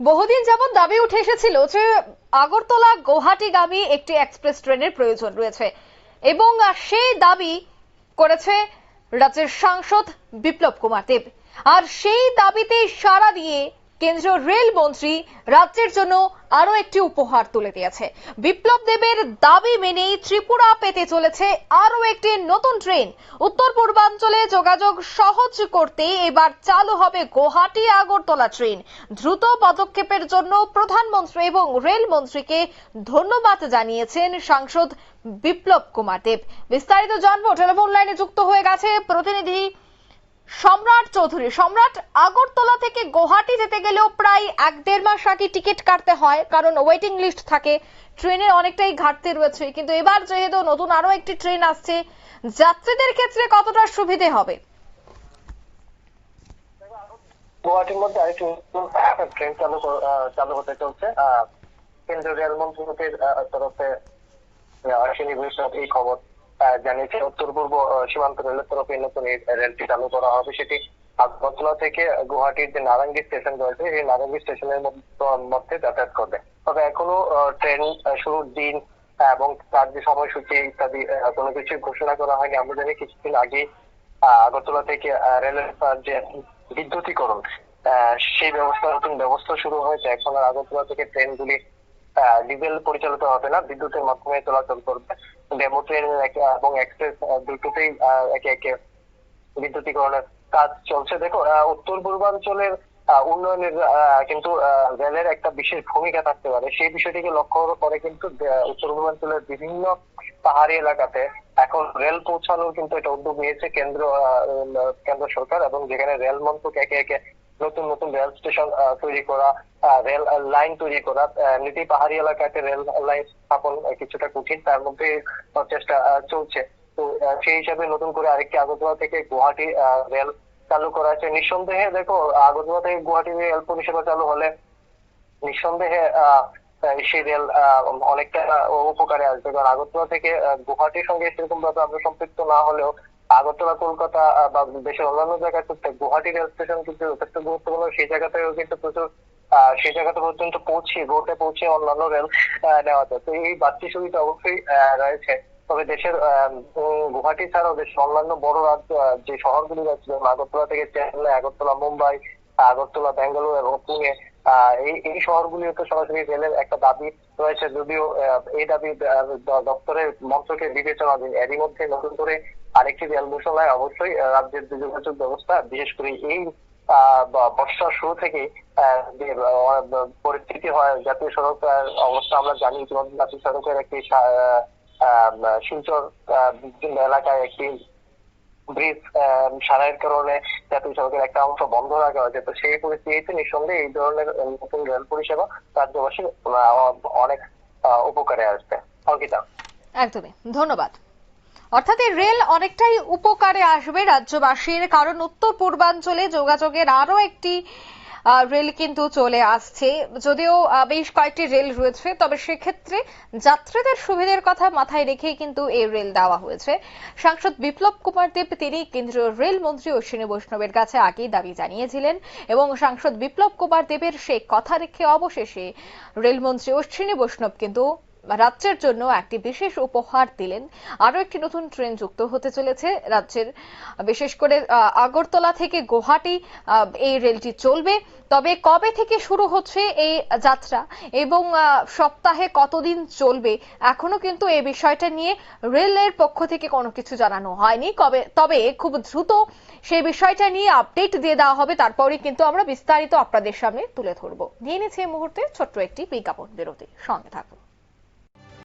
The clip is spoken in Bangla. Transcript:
বহুদিন যাবৎ দাবি উঠে এসেছিল যে আগরতলা গৌহাটিগামী একটি এক্সপ্রেস ট্রেনের প্রয়োজন রয়েছে। এবং সেই দাবি করেছে রাজ্যের সাংসদ বিপ্লব কুমার দেব। আর সেই দাবিতে সাড়া দিয়ে কেন্দ্রীয় রেল মন্ত্রী রাজ্যের জন্য আরও একটি উপহার তুলে দিয়েছে। বিপ্লব দেবের দাবি মেনেই ত্রিপুরা পেতে চলেছে আরও একটি নতুন ট্রেন। উত্তর পূর্বাঞ্চলে যোগাযোগ সহজ করতে এবার চালু হবে গুয়াহাটি আগরতলা ট্রেন। দ্রুত পদক্ষেপের জন্য প্রধানমন্ত্রী এবং রেল মন্ত্রীকে ধন্যবাদ জানিয়েছেন সাংসদ বিপ্লব কুমার দেব। বিস্তারিত জানব, টেলিফোন লাইনে যুক্ত হয়ে গেছে প্রতিনিধি সম্রাট চৌধুরী, সম্রাট আগরতলা থেকে গুয়াহাটি যেতে গেলেও প্রায় এক দেড় মাস আগে টিকিট কাটতে হয়, কারণ ওয়েটিং লিস্ট থাকে, ট্রেনের অনেকটাই ঘাটতি রয়েছে, কিন্তু এবার যেহেতু নতুন আরও একটি ট্রেন আসছে, যাত্রীদের ক্ষেত্রে কতটা সুবিধে হবে? গুয়াহাটির মধ্যে আরেকটি ট্রেন চালু চালু হতে চলছে। কেন্দ্রীয় রেল মন্ত্রকের তরফে অশ্বিনী বৈষ্ণব এই খবর। জানিয়েছে। উত্তর পূর্ব সীমান্ত রেলের তরফে নতুন রেলটি চালু করা হবে। সেটি আগরতলা থেকে গুয়াহাটির যে নারাঙ্গি স্টেশন রয়েছে এই নারাঙ্গি স্টেশনের মধ্যে যাতায়াত করবে। তবে এখনও ট্রেন শুরুর দিন, এবং তার যে সময়সূচি ইত্যাদি কোনো কিছু ঘোষণা করা হয়নি। আমরা জানি কিছুদিন আগে আগরতলা থেকে রেলের যে বিদ্যুতীকরণ সেই ব্যবস্থা, নতুন ব্যবস্থা শুরু হয়েছে। এখন আর আগরতলা থেকে ট্রেনগুলি ডিজেল পরিচালিত হবে না। বিদ্যুতের মাধ্যমে চলাচল করবে। ডেমো এবং আহ, দুটোতেই একে একে বিদ্যুতীকরণের কাজ চলছে। দেখো উত্তর পূর্বাঞ্চলের উন্নয়নের কিন্তু রেলের একটা বিশেষ ভূমিকা থাকতে পারে। সেই বিষয়টিকে লক্ষ্য করে কিন্তু উত্তর পূর্বাঞ্চলের বিভিন্ন পাহাড়ি এলাকাতে এখন রেল পৌঁছানোর কিন্তু এটা উদ্যোগ নিয়েছে কেন্দ্র কেন্দ্র সরকার এবং যেখানে রেল মন্ত্রক একে একে নতুন নতুন রেল স্টেশন তৈরি করা রেল লাইন তৈরি করা এমনিতেই পাহাড়ি এলাকাতে রেল লাইন স্থাপন কিছুটা কঠিন, তার মধ্যে চেষ্টা চলছে। তো সেই হিসাবে নতুন করে আরেকটি আগরতলা থেকে গুয়াহাটি রেল চালু করা আছে নিঃসন্দেহে, দেখো, আগরতলা থেকে গুয়াহাটি রেল পরিষেবা চালু হলে নিঃসন্দেহে সেই রেল অনেকটা উপকারে আসবে। কারণ আগরতলা থেকে গুয়াহাটির সঙ্গে সেরকম ভাবে আমরা সম্পৃক্ত না হলেও আগরতলা, কলকাতা বা দেশের অন্যান্য জায়গায় করতে গুয়াহাটি রেল স্টেশন কিন্তু যথেষ্ট গুরুত্বপূর্ণ। সেই জায়গাতেও কিন্তু প্রচুর সেই জায়গাতে পর্যন্ত পৌঁছে রোডে পৌঁছে অন্যান্য রেল নেওয়া যায়। তো এই বাড়তি সুবিধা অবশ্যই রয়েছে। তবে দেশের গুয়াহাটি ছাড়াও দেশের অন্যান্য বড় রাজ্য যে শহরগুলি রয়েছে, যেমন আগরতলা থেকে চেন্নাই, আগরতলা মুম্বাই, আগরতলা বেঙ্গালুরু এবং পুনে এই শহরগুলিতে সরাসরি রেলের একটা দাবি রয়েছে যদিও এই দাবি দপ্তরের মন্ত্রকের বিবেচনাধীন এরই মধ্যে নতুন করে আরেকটি রেল ঘোষণায় অবশ্যই রাজ্যের যোগাযোগ ব্যবস্থা, বিশেষ করে এই বর্ষার শুরু থেকে যে পরিস্থিতি হয়, জাতীয় সড়ক অবস্থা আমরা জানি, ইতিমধ্যে জাতীয় সড়কের একটি শিলচর এলাকায় একটি ব্রিজ সারাইয়ের কারণে জাতীয় সড়কের একটা অংশ বন্ধ রাখা হয়েছে তো সেই পরিস্থিতিতে নিঃসন্দেহে এই ধরনের নতুন রেল পরিষেবা রাজ্যবাসী অনেক উপকারে আসবে। অঙ্কিতা একদমই। ধন্যবাদ। অর্থাৎ এই রেল অনেকটাই উপকারে আসবে রাজ্যবাসীর, কারণ উত্তর পূর্বাঞ্চলে যোগাযোগের আরও একটি রেল কিন্তু চলে আসছে। যদিও বেশ কয়েকটি রেল রয়েছে, তবে সেক্ষেত্রে যাত্রীদের সুবিধের কথা মাথায় রেখেই কিন্তু এই রেল দেওয়া হয়েছে। সাংসদ বিপ্লব কুমার দেব, তিনি কেন্দ্রীয় রেল মন্ত্রী অশ্বিনী বৈষ্ণবের কাছে আগেই দাবি জানিয়েছিলেন এবং সাংসদ বিপ্লব কুমার দেবের সেই কথা রেখে অবশেষে রেলমন্ত্রী অশ্বিনী বৈষ্ণব কিন্তু রাজ্যের জন্য একটি বিশেষ উপহার দিলেন। আরও একটি নতুন ট্রেন যুক্ত হতে চলেছে। রাজ্যের, বিশেষ করে আগরতলা থেকে গুয়াহাটি এই রেলটি চলবে। তবে কবে থেকে শুরু হচ্ছে এই যাত্রা এবং সপ্তাহে কতদিন চলবে এখনও কিন্তু এই বিষয়টা নিয়ে রেলের পক্ষ থেকে কোনো কিছু জানানো হয়নি। কবে, তবে খুব দ্রুত সেই বিষয়টা নিয়ে আপডেট দিয়ে দেওয়া হবে। তারপরে কিন্তু আমরা বিস্তারিত আপনাদের সামনে তুলে ধরবো। নিয়ে নিচ্ছি এই মুহূর্তে ছোট্ট একটি বিজ্ঞাপন বিরতি সঙ্গে থাকুন।